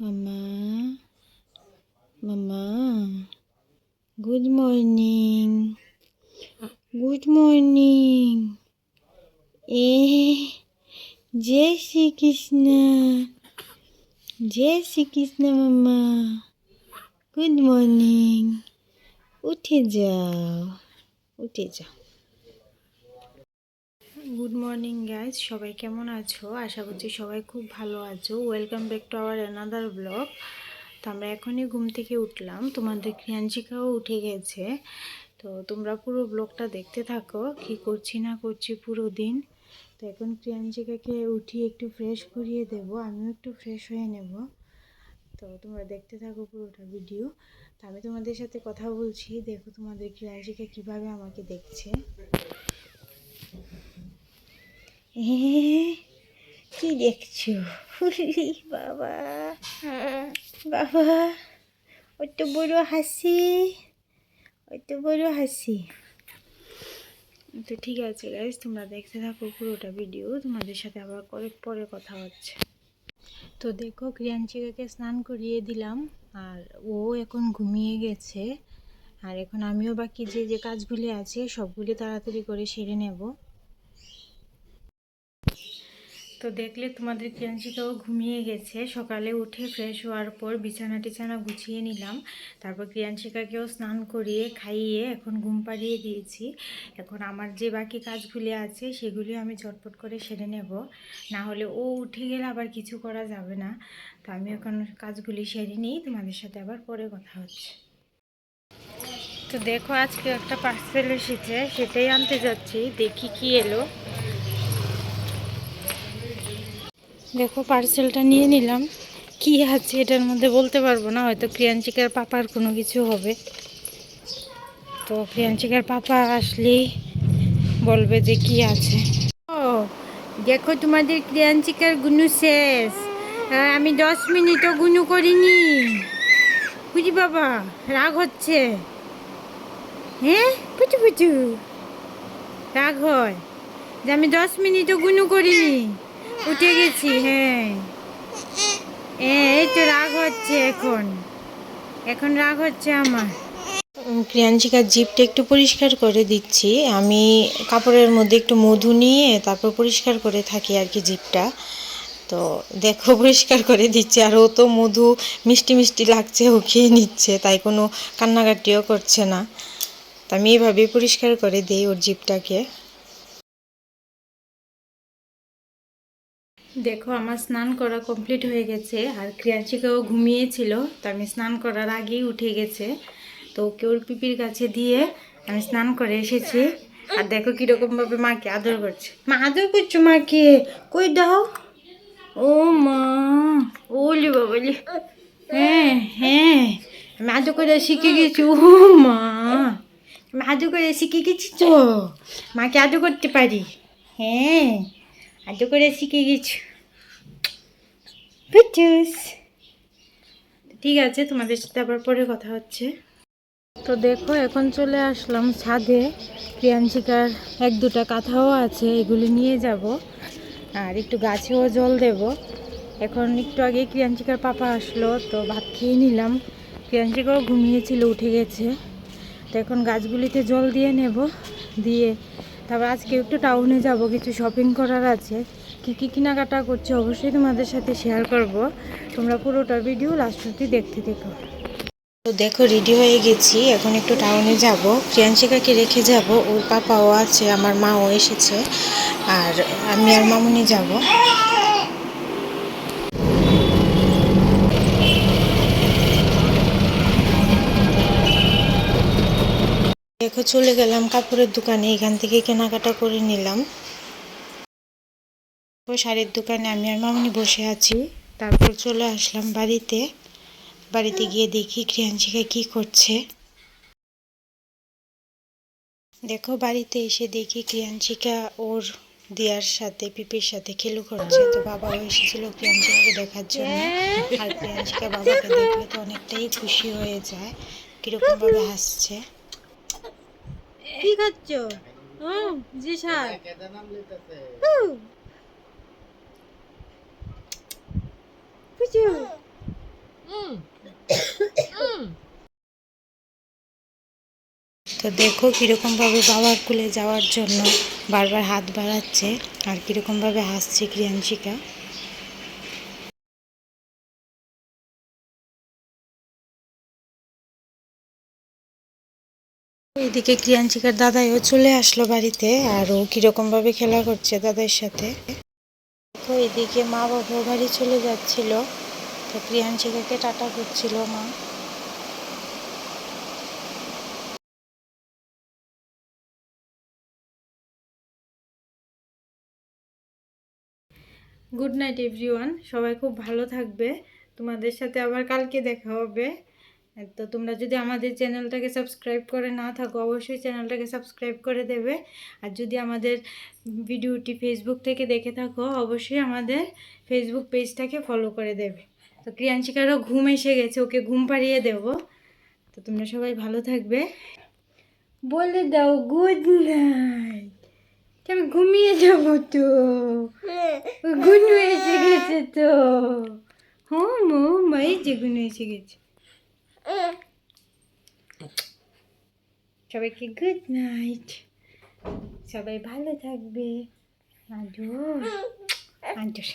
মামা মামা good morning good morning এ, জয় শ্রীকৃষ্ণ। জয় শ্রীকৃষ্ণ মামা গুড মর্নিং উঠে যাও। উঠে যাও। গুড মর্নিং গাইজ সবাই কেমন আছো? আশা করছি সবাই খুব ভালো আছো। Welcome back to our another blog তো আমরা এখনই ঘুম থেকে উঠলাম। তোমাদের ক্রিয়াঞ্চিকাও উঠে গেছে। তো তোমরা পুরো ব্লগটা দেখতে থাকো। কি করছি না করছি পুরো দিন। তো এখন ক্রিয়াঞ্চিকাকে উঠিয়ে একটু ফ্রেশ করিয়ে দেব। আমিও একটু ফ্রেশ হয়ে নেব। তো তোমরা দেখতে থাকো পুরোটা ভিডিও তো আমি তোমাদের সাথে কথা বলছি। দেখো তোমাদের ক্রিয়াঞ্চিকা কীভাবে আমাকে দেখছে। কি দেখছ? বাবা। বাবা, অত বড় হাসি। অত বড় হাসি। তো ঠিক আছে গাইজ তোমরা দেখতে থাকো পুরোটা ভিডিও তোমাদের সাথে আবার করে পরে কথা হচ্ছে। তো দেখো ক্রিয়াঞ্চিকাকে স্নান করিয়ে দিলাম, আর ও এখন ঘুমিয়ে গেছে। আর এখন আমিও বাকি যে যে কাজগুলি আছে, সবগুলি তাড়াতাড়ি করে সেরে নেব। তো দেখলে তোমাদের ক্রিয়াঞ্চিকাও ঘুমিয়ে গেছে। সকালে উঠে ফ্রেশ হওয়ার পর বিছানা টিছানা গুছিয়ে নিলাম। তারপর ক্রিয়াঞ্চিকাকেও স্নান করিয়ে খাইয়ে এখন ঘুম পাড়িয়ে দিয়েছি। এখন আমার যে বাকি কাজগুলি আছে সেগুলি আমি চটপট করে সেরে নেব। না হলে ও উঠে গেলে আবার কিছু করা যাবে না। তো আমি এখন কাজগুলি সেরে নিই, তোমাদের সাথে আবার পরে কথা হচ্ছে। তো দেখো আজকে একটা পার্সেল এসেছে, সেটাই আনতে যাচ্ছি। দেখি কি এলো। দেখো পার্সেলটা নিয়ে নিলাম। কি আছে এটার মধ্যে বলতে পারব না, হয়তো ক্রিয়াঞ্চিকার পাপার কোনো কিছু হবে। তো প্রিয়াঞ্চিকার পাপা আসলেই বলবে যে কি আছে। ও, দেখো তোমাদের ক্রিয়াঞ্চিকার গুনু শেষ। আমি দশ মিনিটও গুনু করিনি। বুঝি বাবা, রাগ হচ্ছে। হ্যাঁ? পুচু পুচু। রাগ হয় যে আমি দশ মিনিটও গুনু করিনি। উঠে গেছি হ্যাঁ। এই তো রাগ হচ্ছে এখন। এখন রাগ হচ্ছে আমার। ক্রিয়াঞ্চিকার জিপটা একটু পরিষ্কার করে দিচ্ছি। আমি কাপড়ের মধ্যে একটু মধু নিয়ে তারপর পরিষ্কার করে থাকি আর কি জিপটা। তো দেখো, পরিষ্কার করে দিচ্ছে। আর ও তো মধু মিষ্টি মিষ্টি লাগছে, ও খেয়ে নিচ্ছে, তাই কোনো কান্নাকাটিও করছে না। তা আমি এইভাবেই পরিষ্কার করে দিই ওর জিপটাকে। দেখো, আমার স্নান করা কমপ্লিট হয়ে গেছে। আর ক্রিয়াঞ্চিকাও ঘুমিয়েছিল, তো আমি স্নান করার আগেই উঠে গেছে। তো ওকে ওর পিপির কাছে দিয়ে আমি স্নান করে এসেছি। আর দেখো কীরকমভাবে মাকে আদর করছে। মা, আদর করছ মাকে? কই দাও? ও মা, ওলি বাবালি। হ্যাঁ হ্যাঁ আমি আদর করে শিখে গেছি। ও মা, আমি আদর করে শিখে গেছি তো। মাকে আদর করতে পারি? হ্যাঁ আদর করে শিখে গেছি। ঠিক আছে, তোমাদের সাথে আবার পরে কথা হচ্ছে। তো দেখো, এখন চলে আসলাম ছাদে। প্রিয়াঞ্চিকার এক দুটা কাঁথাও আছে, এগুলি নিয়ে যাব। আর একটু গাছেও জল দেব। এখন একটু আগে ক্রিয়াঞ্চিকার পাপা আসলো, তো ভাত খেয়ে নিলাম। ক্রিয়াঞ্চিকাও ঘুমিয়েছিল, উঠে গেছে। তো এখন গাছগুলিতে জল দিয়ে নেব, দিয়ে তারপর আজকে একটু টাউনে যাব, কিছু শপিং করার আছে। কী কী কেনাকাটা করছি অবশ্যই তোমাদের সাথে শেয়ার করব। তোমরা পুরোটা ভিডিও লাস্ট অব্দি দেখতে দেখো তো দেখো রেডি হয়ে গেছি। এখন একটু টাউনে যাব। প্রিয়াঞ্চিকাকে রেখে যাব। ওর পাপাও আছে, আমার মাও এসেছে। আর আমি আর মামুনি যাব। দেখো, চলে গেলাম কাপড়ের দোকানে। এখান থেকে কেনাকাটা করে নিলাম। শাড়ির দোকানে আমি আর মামনি বসে আছি। তারপর চলে আসলাম বাড়িতে। বাড়িতে গিয়ে দেখি ক্রিয়াঞ্চিকা কি করছে। দেখো বাড়িতে এসে দেখি ক্রিয়াঞ্চিকা ওর দিয়ার সাথে পিপির সাথে খেলু করছে। তো বাবাও এসেছিল ক্রিয়াঞ্চিকাকে দেখার জন্য। আর ক্রিয়াঞ্চিকা বাবাকে দেখলে তো অনেকটাই খুশি হয়ে যায় কীরকম ভাবে হাসছে। কি খাচ্ছ? হুম জি স্যার। তো দেখো কীরকমভাবে বাবার কুলে যাওয়ার জন্য বারবার হাত বাড়াচ্ছে আর কীরকমভাবে হাসছে ক্রিয়াংশিকা। এদিকে ক্রিয়াংশিকার দাদাইও চলে আসলো বাড়িতে আর ও কীরকমভাবে খেলা করছে দাদাইয়ের সাথে। তো এদিকে মা বাবা বাড়ি চলে যাচ্ছিল। তো ক্রিয়াঞ্চিকাকে টাটা করছিল মা। গুড নাইট এভরিওয়ান সবাই খুব ভালো থাকবে। তোমাদের সাথে আবার কালকে দেখা হবে। তো তোমরা যদি আমাদের চ্যানেলটাকে সাবস্ক্রাইব করে না থাকো, অবশ্যই চ্যানেলটাকে সাবস্ক্রাইব করে দেবে। আর যদি আমাদের ভিডিওটি ফেসবুক থেকে দেখে থাকো, অবশ্যই আমাদের ফেসবুক পেজটাকে ফলো করে দেবে। তো ক্রিয়াঞ্চিকারও ঘুম এসে গেছে, ওকে ঘুম পাড়িয়ে দেব। তো তোমরা সবাই ভালো থাকবে। বলে দাও গুড নাইট আমি ঘুমিয়ে যাব তো? গুনু এসে গেছে তো? হ্যাঁ মো মাই যে গুনু এসে গেছে। সবাইকে গুড নাইট সবাই ভালো থাকবে। আদর আদর